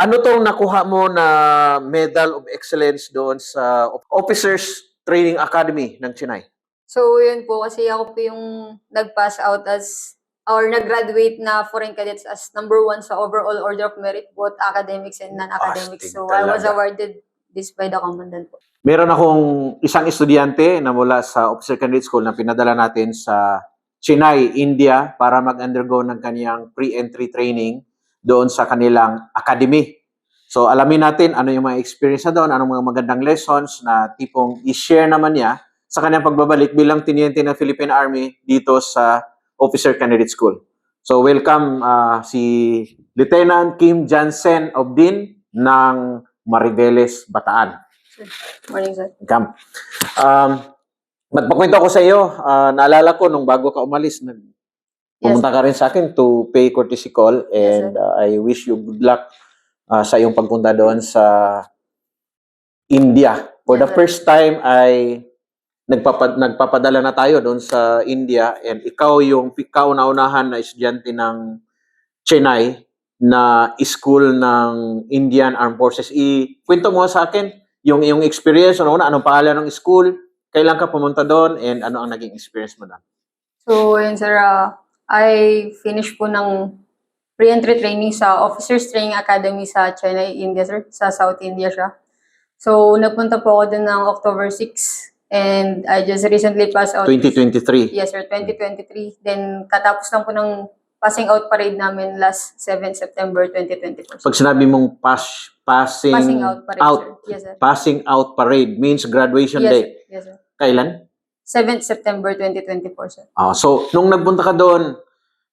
Ano tong nakuha mo na Medal of Excellence doon sa Officers Training Academy ng Chennai? So, yun po, kasi ako po yung nag-pass out as or nag-graduate na foreign cadets as number one sa overall order of merit, both academics and non-academics. So, I was talaga. awarded this by the commandant po. Meron akong isang estudyante na mula sa Officer Candidate School na pinadala natin sa Chennai, India para mag-undergo ng kaniyang pre-entry training doon sa kanilang academy. So alamin natin ano yung mga experience na doon, anong mga magandang lessons na tipong i-share naman niya sa kanyang pagbabalik bilang tiniente ng Philippine Army dito sa Officer Candidate School. So welcome ah, si Lieutenant Kim Jansen Obdin ng Mariveles, Bataan. Morning, sir. Cam. Um, magpakwento ako sa iyo, ah, naalala ko nung bago ka umalis, nag, pumunta ka rin sa akin to pay courtesy call Yes, and ah, I wish you good luck ah, sa iyong pagpunta doon sa India. For the Yes, sir. first time ay nagpapad, nagpapadala na tayo doon sa India and ikaw yung kauna-unahan na estudyante ng Chennai na school ng Indian Armed Forces. I-kwento mo sa akin yung yung experience ano na anong pangalan ng school, kailan ka pumunta doon and ano ang naging experience mo doon. So, yun, sir, ah, I finished po ng pre-entry training sa Officers Training Academy sa Chennai, India, sir. Sa South India siya. So, nagpunta po ako dun ng October 6 and I just recently passed out. 2023. Yes, sir, 2023. Then, katapos lang po ng passing out parade namin last 7 September 2024. Pag sinabi mong pass, passing, Passing out parade, out, sir. Yes, sir. passing out parade means graduation Yes, day. sir. Yes, sir. Kailan? 7 September 2024, sir. Ah, so nung nagpunta ka doon,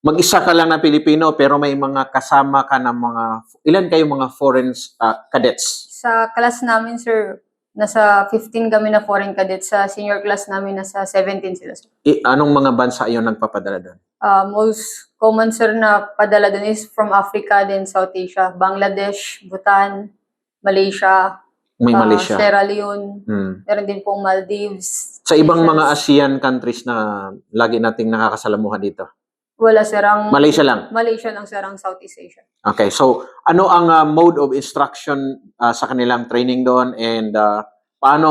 mag-isa ka lang na Pilipino pero may mga kasama ka ng mga ilan kayo mga foreign ah, cadets? Sa class namin, sir, nasa 15 kami na foreign cadets. Sa senior class namin, nasa 17 sila, sir. I, anong mga bansa yung nagpapadala doon? Uh, most common, sir, na padala dun is from Africa, then South Asia, Bangladesh, Bhutan, Malaysia, May uh, Malaysia. Sierra Leone, Hmm. meron din pong Maldives. Sa ibang mga. ASEAN countries na lagi nating nakakasalamuhan dito. Wala, sir. Ang Malaysia lang. Malaysia lang, sir, ang Southeast Asia. Okay, so ano ang ah, mode of instruction ah, sa kanilang training doon and ah, paano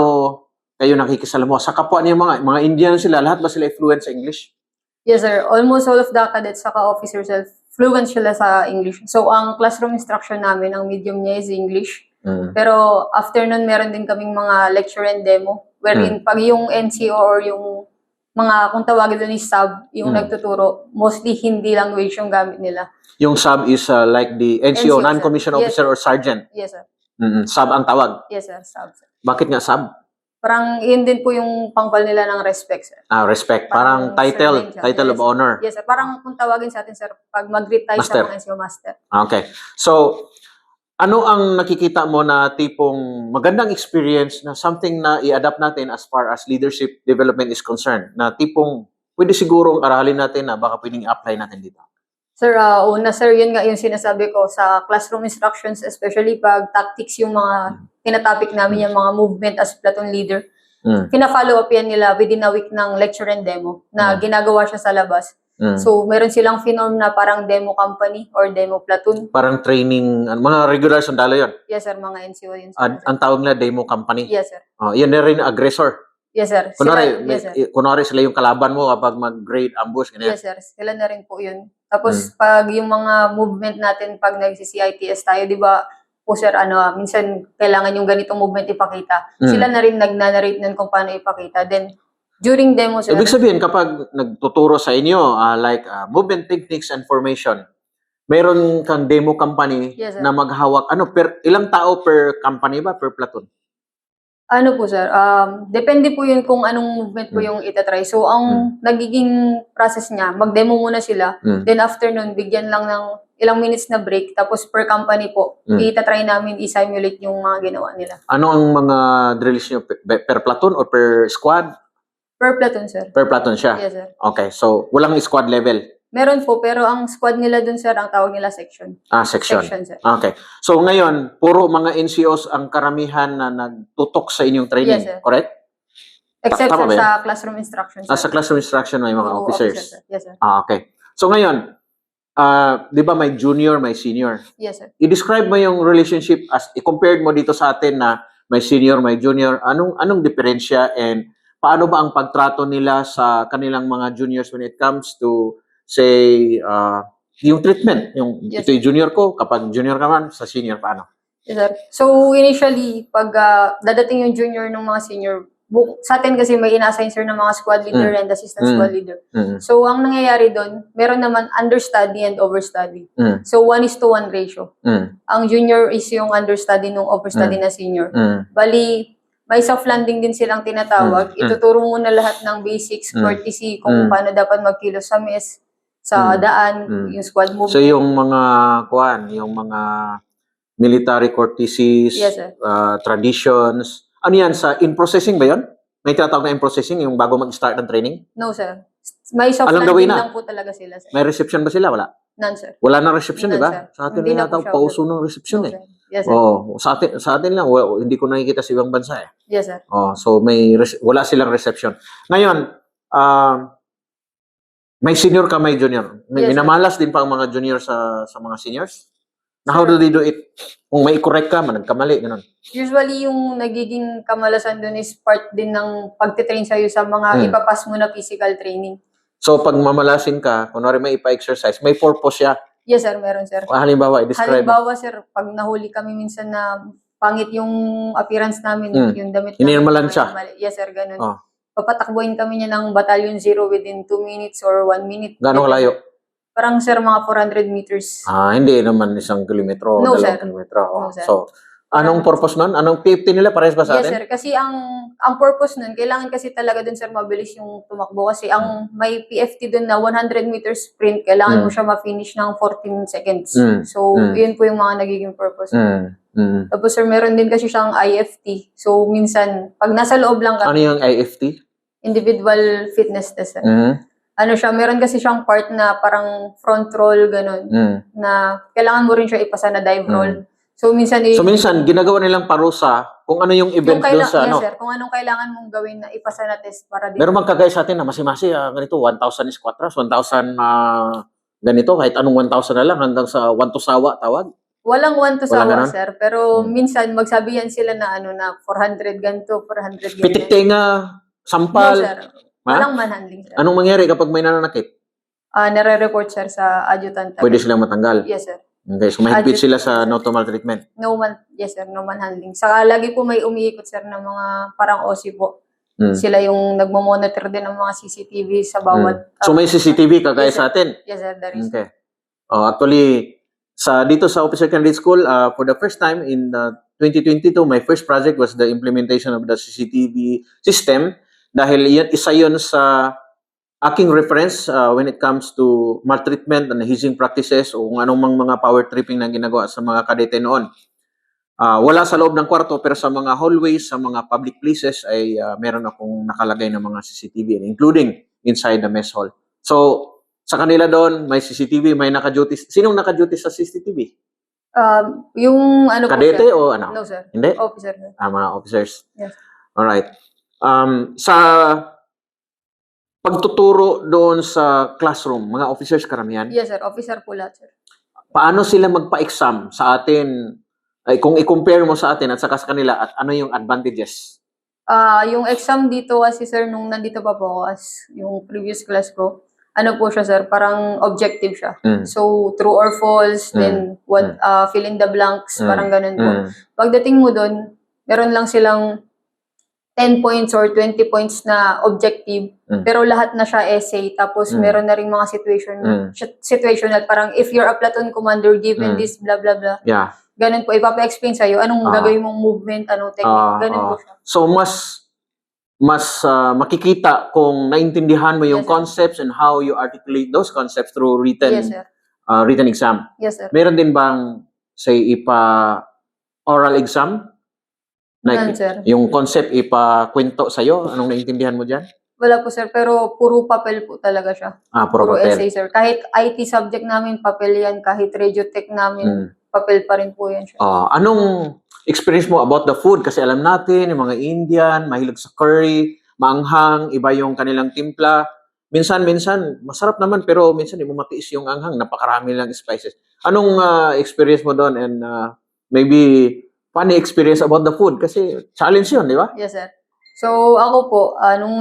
kayo nakikisalamuha sa kapwa niyo mga mga Indian sila lahat ba sila fluent sa English? Yes, sir. Almost all of the cadets saka officers fluent sila sa English. So, ang classroom instruction namin, ang medium niya is English. Mm. Pero after nun, meron din kaming mga lecture and demo. Wherein, pag yung NCO or yung mga, kung tawagin doon is sub, yung Hmm. nagtuturo, mostly hindi language yung gamit nila. Yung sub is ah, like the NCO, NCO, sir. non-commissioned Yes, officer or sergeant. Yes, sir. Mm, sub ang tawag. Yes, sir. Sub, sir. Bakit nga sub? Parang yun din po yung pangkal nila ng respect, sir. Ah, respect. Parang, Parang title, title of Yes. honor. Yes, sir. Parang kung tawagin sa atin, sir, pag mag-greet tayo Master. sa mga NCO master. Okay. So, ano ang nakikita mo na tipong magandang experience na something na i-adapt natin as far as leadership development is concerned? Na tipong pwede sigurong aralin natin na baka pwedeng i-apply natin dito. Sir, ah, una sir, yun nga yung sinasabi ko sa classroom instructions, especially pag tactics yung mga tinatopic namin, yung mga movement as platoon leader. Mm. Pina-follow up yan nila within a week ng lecture and demo na Mm. ginagawa siya sa labas. Mm. So, meron silang finorm na parang demo company or demo platoon. Parang training, mga regular sundalo yon. Yes, sir, mga NCO yun. sir. Ad, ang tawag nila demo company. Yes, sir. Oh, yan na rin aggressor. Yes, sir. Sila, Kunwari, yes, may- sir. kunwari sila yung kalaban mo kapag mag-grade ambush. Ganyan. Yes, sir. Sila na rin po yun. Tapos, Mm. pag yung mga movement natin, pag nag-CITS tayo, di ba, po sir, ano, minsan kailangan yung ganitong movement ipakita. Mm. Sila na rin nag-narrate nun kung paano ipakita. Then, during demo, sir, Ibig sabihin, kapag nagtuturo sa inyo, ah, like ah, movement techniques and formation, meron kang demo company Yes, sir. na maghawak. Ano, per, ilang tao per company ba? Per platoon? ano po sir, um, depende po yun kung anong movement po Mm. yung itatry. So, ang nagiging process niya, mag-demo muna sila. Mm. Then, after nun, bigyan lang ng ilang minutes na break. Tapos, per company po, Mm. itatry namin i-simulate yung mga ginawa nila. Ano ang mga drills nyo? Per platoon or per squad? Per platoon, sir. Per platoon siya. Yes, sir. Okay, so walang squad level. Meron po, pero ang squad nila dun, sir, ang tawag nila section. Ah, section. Section, sir. Okay. So ngayon, puro mga NCOs ang karamihan na nagtutok sa inyong training, Yes, sir. correct? Except tama sir, sa classroom instructions. Ah, sa classroom instruction may mga Oo, officers. sir. Yes, sir. Ah, okay. So ngayon, ah, di ba may junior, may senior. Yes, sir. I-describe mo yung relationship as i-compared mo dito sa atin na may senior, may junior. Anong anong diferensya and paano ba ang pagtrato nila sa kanilang mga juniors when it comes to say uh, yung treatment, yung Yes. ito yung junior ko, kapag junior ka man, sa senior paano? Yes, sir. So, initially, pag ah, dadating yung junior ng mga senior, bu- sa atin kasi may ina-assign sir ng mga squad leader and assistant Mm. squad leader. Mm. So, ang nangyayari doon, meron naman understudy and overstudy. Mm. So, one is to one ratio. Mm. Ang junior is yung understudy nung overstudy na senior. Mm. Bali, may soft landing din silang tinatawag. Mm, mm. Ituturo muna lahat ng basics, Mm. courtesy, kung Mm. paano dapat magkilos sa mess, sa Mm. daan, Mm. yung squad movement. So yung mga kuan, yung mga military courtesies, Yes, sir. uh, traditions. Ano yan sa in processing ba 'yon? May tinatawag na in processing yung bago mag-start ng training? No, sir. May soft Alam landing na. lang po talaga sila, sir. May reception ba sila? Wala. None, sir. Wala na reception, di ba? Sa atin Hindi na na yata pauso ng reception No, eh. sir. Yes, sir. Oh, sa atin sa atin lang wa- hindi ko nakikita sa ibang bansa eh. Yes, sir. Oh, so may wala silang reception. Ngayon, um may senior ka, may junior. May Yes, sir. minamalas din pa ang mga junior sa sa mga seniors. Na how do they do it? Kung may correct ka, man, nagkamali, ganun. Usually, yung nagiging kamalasan doon is part din ng pagtitrain sa'yo sa mga Hmm. ipapas mo na physical training. So, pag mamalasin ka, kunwari may ipa-exercise, may purpose siya. Yes, sir. Meron, sir. Halimbawa, i-describe. Halimbawa, sir, pag nahuli kami minsan na pangit yung appearance namin, Hmm. yung damit namin, siya. mali. Yes, sir, ganun. Oh. Papatakbuhin kami niya ng Battalion Zero within 2 minutes or 1 minute. Gano'ng kalayo? Parang, sir, mga 400 meters. Ah, hindi naman isang kilometro, No, dalawang sir. kilometro. Oh. No, sir. So, anong purpose nun? Anong PFT nila? Parehas ba sa Yes, atin? sir. Kasi ang ang purpose nun, kailangan kasi talaga dun, sir, mabilis yung tumakbo. Kasi ang may PFT dun na 100 meters sprint, kailangan Mm. mo siya ma-finish ng 14 seconds. Mm. So, Mm. yun po yung mga nagiging purpose. Mm. Mm. Tapos, sir, meron din kasi siyang IFT. So, minsan, pag nasa loob lang ka, Ano yung IFT? individual fitness test, sir. Mm. Ano siya, meron kasi siyang part na parang front roll, ganun, Mm. na kailangan mo rin siya ipasa na dive Mm. roll. So, minsan, eh, So minsan ginagawa nilang parusa kung ano yung event yung doon kaila- sa yes, ano. sir, kung anong kailangan mong gawin na ipasa na test para din. Meron mang kagaya sa atin na masi-masi ah, ganito 1,000 squatras, 1,000 ah, ganito kahit anong 1,000 na lang hanggang sa 1 to sawa tawag. Walang one to Walang sawa, ganon? sir. Pero Hmm. minsan, magsabihan sila na ano na 400 ganito, 400 ganito. Pitik-tenga, No, sampal. sir. Ha? Walang manhandling, sir. Anong mangyari kapag may nananakit? Ah, nare-report, sir, sa adjutant. Pwede silang matanggal. Yes, sir. Okay, so mahigpit sila sa no to maltreatment. No man, yes, sir. No manhandling. Saka lagi po may umiikot, sir, ng mga parang OC po. Mm. Sila yung nagmo-monitor din ng mga CCTV sa bawat... Mm. So may CCTV kagaya Yes, sir. sa atin. Yes, sir. There is. Okay. Oh, actually, sa dito sa Officer Candidate School, uh, for the first time in uh, 2022, my first project was the implementation of the CCTV system dahil yan, isa yon sa aking reference uh, when it comes to maltreatment and hazing practices o kung anong mang mga power tripping na ginagawa sa mga kadete noon. Ah, wala sa loob ng kwarto pero sa mga hallways, sa mga public places ay ah, meron akong nakalagay ng mga CCTV including inside the mess hall. So, sa kanila doon, may CCTV, may naka-duty. Sinong naka-duty sa CCTV? Um, yung ano po, Kadete sir? o ano? No, sir. Hindi? Officer, sir. Ah, mga officers. Yes. Alright. Um, sa pagtuturo doon sa classroom, mga officers karamihan, Yes, sir. Officer po lahat, sir. paano sila magpa-exam sa atin? Ay, kung i-compare mo sa atin at saka sa kanila, at ano yung advantages? Ah, yung exam dito kasi sir nung nandito pa po ako as yung previous class ko, ano po siya sir, parang objective siya. Mm. So true or false, Mm. then Mm. what ah, fill in the blanks, Mm. parang ganun po. Mm. Pagdating mo doon, meron lang silang 10 points or 20 points na objective, Mm. pero lahat na siya essay. Tapos Mm. meron na ring mga situation Mm. sit- situational, parang if you're a platoon commander given Mm. this, blah, blah, blah. Yeah. Ganun po, ipapa-explain sa'yo anong Ah. gagawin mong movement, anong technique, Ah, ganun ah. po siya. So mas mas ah, makikita kung naintindihan mo yung Yes, sir. concepts and how you articulate those concepts through written Yes, sir. ah, written exam. Yes, sir. Meron din bang say ipa oral exam? None, Like, sir. yung concept ipa-kwento sa'yo? Anong naintindihan mo dyan? Wala po, sir. Pero puro papel po talaga siya. Ah, puro, Puro, papel. essay, sir. Kahit IT subject namin, papel yan. Kahit radiotech namin, Mm. papel pa rin po yan siya. Ah, anong experience mo about the food? Kasi alam natin, yung mga Indian, mahilig sa curry, maanghang, iba yung kanilang timpla. minsan-minsan, masarap naman, pero minsan di mo matiis yung anghang. Napakarami lang spices. Anong ah, experience mo doon and ah, maybe funny experience about the food? Kasi challenge yun, di ba? Yes, sir. So, ako po, ah, nung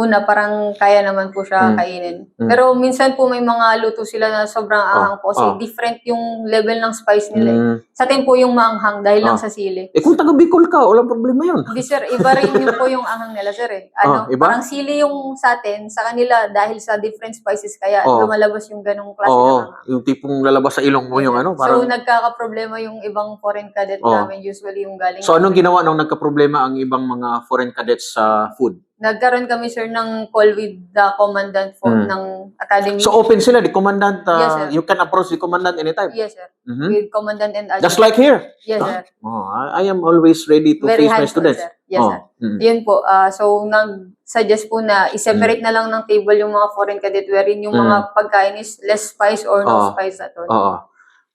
una, parang kaya naman po siya Mm. kainin. Mm. Pero minsan po may mga luto sila na sobrang anghang po kasi oh. different yung level ng spice nila. eh. Mm. Sa atin po yung maanghang dahil lang Oh. sa sili. Eh kung taga Bicol ka, walang problema yun. Hindi sir, iba rin yung po yung anghang nila sir eh. Ano, Oh, iba? parang sili yung sa atin, sa kanila dahil sa different spices kaya Oh. lumalabas yung ganong klase ng Oo, anghang. yung tipong lalabas sa ilong mo yung ano, So, parang... nagkakaproblema yung ibang foreign cadet Oh. namin, usually yung galing. So, anong ginawa nung nagka-problema ang ibang mga foreign cadets sa food? Nagkaroon kami, sir, ng call with the commandant po Mm. ng academy. So, open sila, the commandant, uh, Yes, sir. you can approach the commandant anytime. yes, sir. Mhm. With commandant and adjutant. Just like here. Yes, Huh? sir. Oh, I, I am always ready to Very face my hands-on, students. sir. Yes, oh. sir. mm. Yun po. ah, so, nag-suggest po na Mm. i-separate na lang ng table yung mga foreign cadet wherein yung mga pagkain is less spice or no Oh. spice at all. Oo.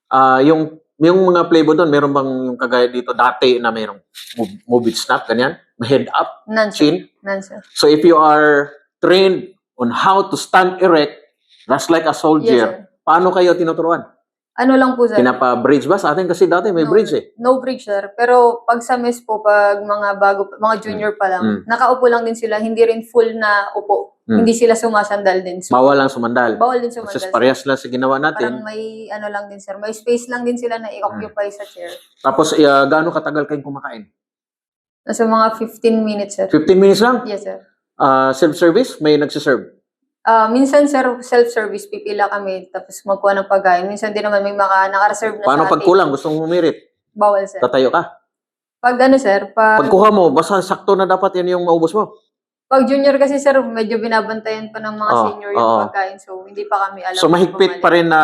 Ah, yung yung mga flavor doon, meron bang yung kagaya dito dati na mayroong move, move it snap, ganyan? Head up, None, sir. chin. None, sir. So if you are trained on how to stand erect, just like a Yes, soldier, paano kayo tinuturuan? Ano lang po, sir? Pinapa-bridge ba? Sa atin kasi dati may No, bridge eh. No bridge, sir. Pero pag sa mess po, pag mga bago, mga junior pa lang, Mm. nakaupo lang din sila, hindi rin full na upo. Mm. Hindi sila sumasandal din. So, Bawal lang sumandal. bawal din Kasi sumandal. parehas lang sa ginawa Parang natin. may ano lang din, sir. May space lang din sila na i-occupy sa chair. Tapos uh, gaano katagal kayong kumakain? Nasa mga 15 minutes, sir. 15 minutes lang? Yes, sir. Ah, self-service? May nagsiserve? Ah, minsan, sir, self-service, pipila kami, tapos magkuha ng pagkain. Minsan din naman may maka, naka-reserve na Paano sa pag kulang? Gusto mong humirit? Bawal, sir. Tatayo ka? Pag ano, sir, pag, Pagkuha mo, basta sakto na dapat yan yung maubos mo. Pag junior kasi, sir, medyo binabantayan pa ng mga Oh, senior yung oo. pagkain. So, hindi pa kami alam. So kung mahigpit pa rin na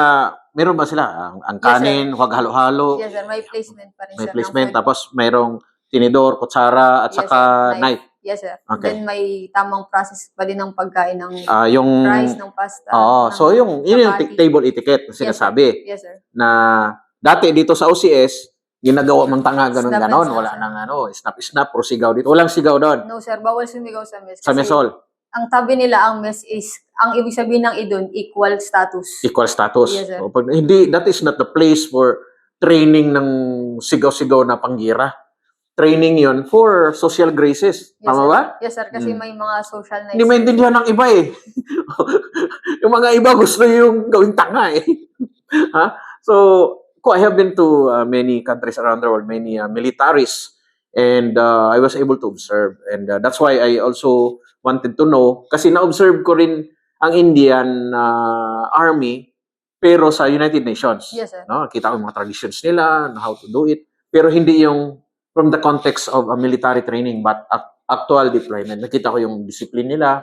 meron ba sila ang, ang Yes, sir. kanin, huwag halo-halo, Yes, sir. May placement pa rin, may sir. ng placement, food. tapos mayroong tinidor, kutsara, at Yes, saka sir. knife. Yes, sir. Okay. Then, may tamang process pa din ng pagkain ng Ah, yung rice, ng pasta. Oo, ng so yung yun yung chapati. table etiquette na sir. sinasabi Yes, sir. na dati dito sa OCS ginagawa mang tanga ganun Snap and ganon, snap, wala sir. nang ano, snap snap or sigaw dito. Walang sigaw doon No, sir. Bawal sumigaw sa mess. sa Kasi mesol. Ang tabi nila, ang mess is, ang ibig sabihin ng idon, equal status. Equal status. Yes, sir. O, pag, hindi that is not the place for training ng sigaw-sigaw na panggira. Training 'yon for social graces. Yes, Tama sir. ba? Yes, sir. Kasi Mm. may mga social na Hindi maintindihan ng iba eh. yung mga iba gusto yung gawing tanga eh. ha? So, I have been to uh, many countries around the world, many uh, militaries, and uh, I was able to observe. And uh, that's why I also wanted to know, kasi na-observe ko rin ang Indian uh, Army, pero sa United Nations. Yes, sir. No, kita ko yung mga traditions nila, how to do it, pero hindi yung from the context of a military training, but ac- actual deployment. Nakita ko yung discipline nila,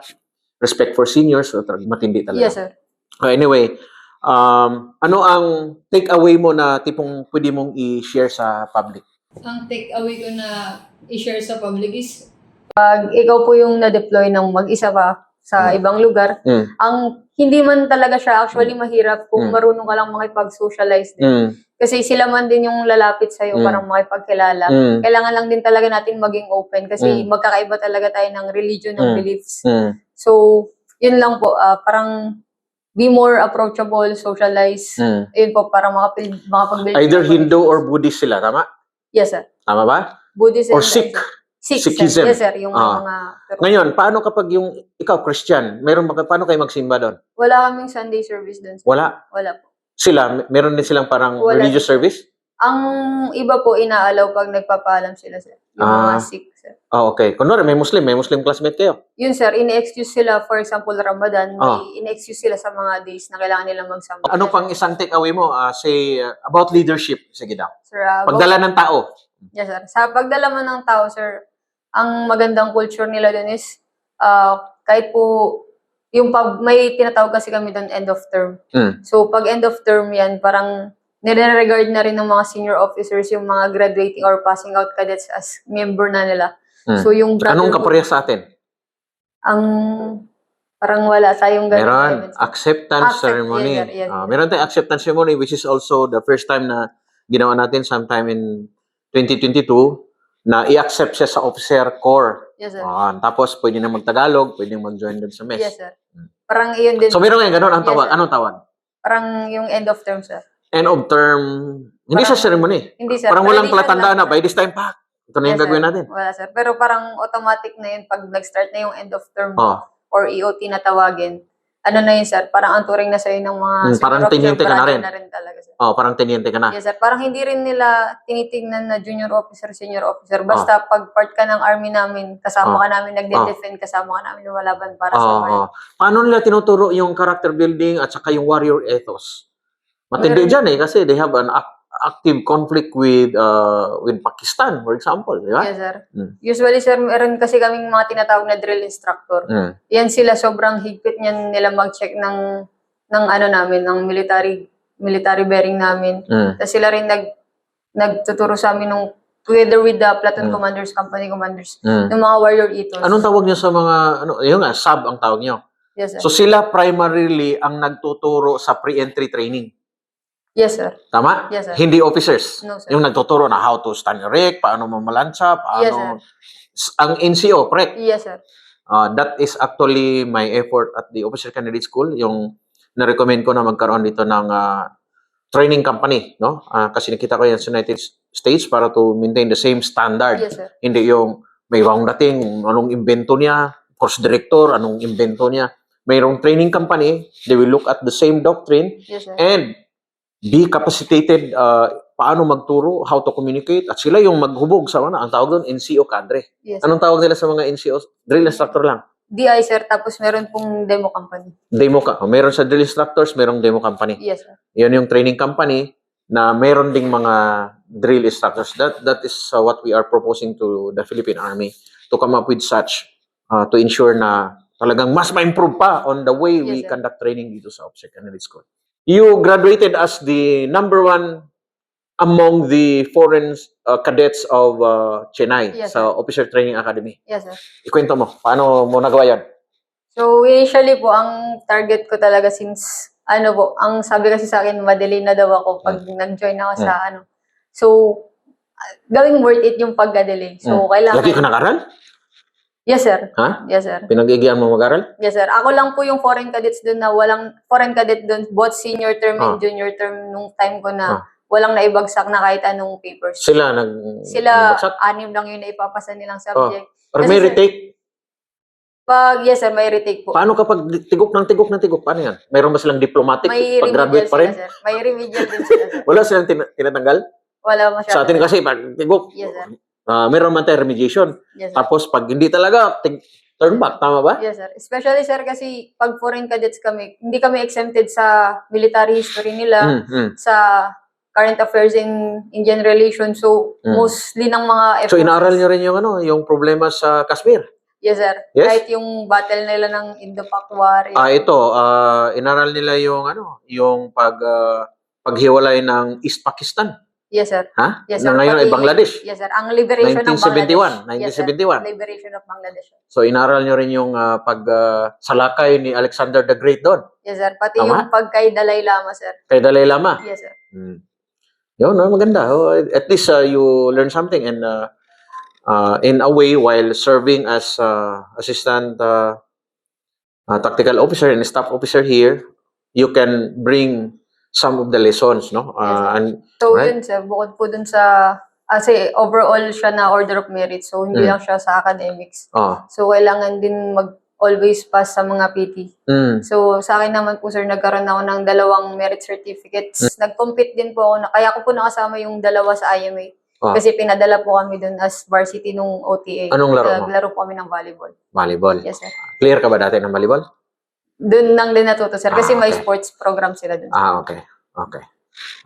respect for seniors, so matindi talaga. Yes, sir. Uh, anyway, um, ano ang take away mo na tipong pwede mong i-share sa public? Ang take away ko na i-share sa public is pag ikaw po yung na-deploy ng mag-isa pa sa Mm. ibang lugar, Mm. ang hindi man talaga siya actually mahirap kung Mm. marunong ka lang makipag-socialize din. Mm, Kasi sila man din yung lalapit sa'yo Mm. para makipagkilala. mm, Kailangan lang din talaga natin maging open kasi Mm. magkakaiba talaga tayo ng religion ng Mm. beliefs. mm, So, yun lang po. ah, parang be more approachable, socialize. mm. Yun po, para makapil, makapag-build. Either Hindu or. Buddhist sila, tama? Yes, sir. Tama ba? Buddhism. Or Sikh? Sikh, Sikhism. sir. Yes, sir. Yung Ah. mga... pero Ngayon, paano kapag yung ikaw Christian, meron ba paano kayo magsimba doon? Wala kaming Sunday service sir. Wala. Wala po. Sila, meron din silang parang Wala religious service? Ang iba po, inaalaw pag nagpapaalam sila, sir. Yung Ah. mga Sikh, sir. Ah, okay. Kunwari, may Muslim, may Muslim classmate kayo. Yun, sir. Ini-excuse sila, for example, Ramadan. May Ah. ini-excuse sila sa mga days na kailangan nilang magsamba. Ano pang isang take away mo? Ah, say, uh, about leadership. Sige daw. Sir, ah, Pagdala ng tao. Yes, sir. Sa pagdala mo ng tao, sir, ang magandang culture nila dun is, ah, kahit po, yung pag, may tinatawag kasi kami dun end of term. Mm. So, pag end of term yan, parang nire-regard na rin ng mga senior officers yung mga graduating or passing out cadets as member na nila. Mm. So, yung Anong kaparehas sa atin? ang parang wala tayong ganun. Meron. Acceptance Accept- ceremony. yes, sir, yes, Ah, sir. meron tayong acceptance ceremony which is also the first time na ginawa natin sometime in 2022 na i-accept siya sa officer corps. Yes, sir. Ah, tapos pwede na mag-Tagalog, pwede mag-join dun sa mess. Yes, sir. Parang iyon din. So meron ngayon ganun ang Yes, tawag. sir. Anong tawag? parang yung end of term, sir. End of term. Hindi Parang- sa ceremony. Hindi, sir. Parang walang palatandaan na by this time pa. Ito na yung Yes, gagawin natin. Wala, sir. Pero parang automatic na yun pag nag-start na yung end of term Oh. or EOT na tawagin. Ano na yun, sir? Parang ang turing na sa'yo ng mga Hmm, parang teniente ka na rin. na rin talaga, sir. Oh, parang teniente ka na. Yes, sir. Parang hindi rin nila tinitingnan na junior officer, senior officer. Basta pag part ka ng army namin, kasama ka namin nagde-defend, kasama ka namin lumalaban para sa Oo. army. oo. Paano nila tinuturo yung character building at saka yung warrior ethos? Matindi Meron- dyan eh kasi they have an ac- active conflict with uh, with Pakistan, for example, di ba? Yes, sir. Hmm. Usually, sir, meron kasi kaming mga tinatawag na drill instructor. Mm. Yan sila, sobrang higpit niyan nila mag-check ng, ng ano namin, ng military military bearing namin. Mm. Tapos sila rin nag, nagtuturo sa amin nung together with the platoon Mm. commanders, company commanders, Mm. ng mga warrior ethos. Anong tawag niyo sa mga ano, yun nga, sub ang tawag niyo. Yes, sir. So sila primarily ang nagtuturo sa pre-entry training. Yes, sir. Tama? Yes, sir. Hindi officers. No, sir. Yung nagtuturo na how to stand erect, paano mamalansa, paano... Yes, sir. Ang NCO, correct? Yes, sir. Uh, that is actually my effort at the Officer Candidate School, yung na-recommend ko na magkaroon dito ng ah, training company, no? Ah, kasi nakita ko yan sa United States para to maintain the same standard. Yes, sir. Hindi yung may bagong dating, anong invento niya, course director, anong invento niya. Mayroong training company, they will look at the same doctrine Yes, sir. and be capacitated uh, paano magturo, how to communicate, at sila yung maghubog sa ano, ang tawag doon, NCO cadre. Yes. Anong tawag nila sa mga NCO? Drill instructor lang. DI, sir. Tapos meron pong demo company. Demo ka. Meron sa drill instructors, merong demo company. Yes, sir. Yan yung training company na meron ding mga drill instructors. That that is uh, what we are proposing to the Philippine Army to come up with such uh, to ensure na talagang mas ma-improve pa on the way we Yes, sir. conduct training dito sa Officer Candidate School. You graduated as the number one among the foreign uh, cadets of uh, Chennai Yes, sa Officer Training Academy. Yes, sir. Ikwento mo, paano mo nagawa yan? So, initially po, ang target ko talaga since, ano po, ang sabi kasi sa akin, madali na daw ako pag nag-join ako sa ano. So, ah, gawing worth it yung pagka-delay. So, kailangan... Lagi ka nag-aral? Yes, sir. Ha? Yes, sir. Pinag-igian mo mag-aral? Yes, sir. Ako lang po yung foreign cadets doon na walang foreign cadet doon, both senior term Ah. and junior term nung time ko Ah. na walang naibagsak na kahit anong papers. Sila nag Sila, nagbagsak? anim lang yung naipapasa nilang subject. Or Kasi may sir- retake? Pag, yes, sir, may retake po. Paano kapag tigok ng tigok ng tigok? Paano yan? Mayroon ba silang diplomatic May pag-graduate pa sila, rin? sir. May remedial din sila, sir. Wala silang tin- tinatanggal? Wala masyado. Sa atin kasi pag tigok, Yes, sir. Ah, mayroon man tayo remediation. Yes, sir. Tapos pag hindi talaga, turn back. Tama ba? Yes, sir. Especially, sir, kasi pag foreign cadets kami, hindi kami exempted sa military history nila, Mm, mm. sa current affairs in Indian relations. So, Mm. mostly ng mga So efforts- inaaral nyo rin yung ano, yung problema sa Kashmir. Yes, sir. Yes? Kahit yung battle nila ng Indo-Pak War. Ah, ito, ah, inaral nila yung ano, yung pag ah, paghiwalay ng East Pakistan. Yes, sir. Ha? Yes, na sir. ngayon ay Bangladesh. Yes, sir. Ang liberation 1971, ng Bangladesh. Yes, sir. 1971. Liberation of Bangladesh. So inaral nyo rin yung ah, pag ah, salakay ni Alexander the Great doon. Yes, sir. Pati Tama? yung pagkay Dalai Lama, sir. Kay Dalai Lama. Yes, sir. Mm. Yun, no, maganda. Oh, at least uh, you learn something and uh, uh, in a way while serving as uh, assistant uh, uh, tactical officer and staff officer here, you can bring some of the lessons, no? Uh, and So, Right. yun, sir. Bukod po dun sa, kasi overall siya na order of merit. So, hindi Mm. lang siya sa academics. oh, So, kailangan din mag-always pass sa mga PT. mm, So, sa akin naman po, sir, nagkaroon ako ng dalawang merit certificates. Hmm. Nag-compete din po ako. Na, kaya ko po nakasama yung dalawa sa IMA. Ah. Kasi pinadala po kami dun as varsity nung OTA. Anong laro mo? Naglaro po kami ng volleyball. volleyball. Yes, sir. Clear ka ba dati ng volleyball? Doon lang din natuto, sir. Kasi Ah, may okay. sports program sila dun. Ah, okay. Okay.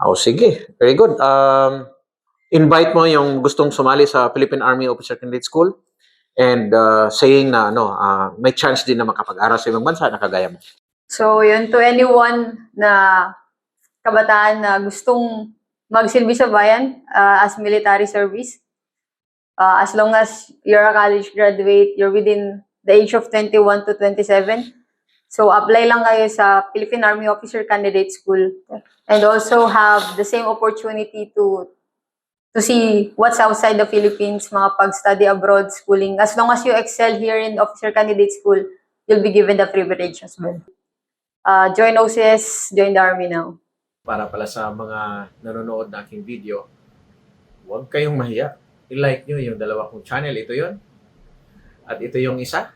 Oh, sige. Very good. Um, invite mo yung gustong sumali sa Philippine Army Officer Candidate School and uh, saying na ano, uh, may chance din na makapag-aral sa ibang bansa na kagaya mo. So, yun, to anyone na kabataan na gustong magsilbi sa bayan uh, as military service, uh, as long as you're a college graduate, you're within the age of 21 to 27, so apply lang kayo sa Philippine Army Officer Candidate School and also have the same opportunity to to see what's outside the Philippines, mga pag-study abroad, schooling. As long as you excel here in Officer Candidate School, you'll be given the privilege as well. uh, join OCS, join the Army now. Para pala sa mga nanonood na aking video, huwag kayong mahiya. I-like nyo yung dalawa kong channel. Ito yon At ito yung isa.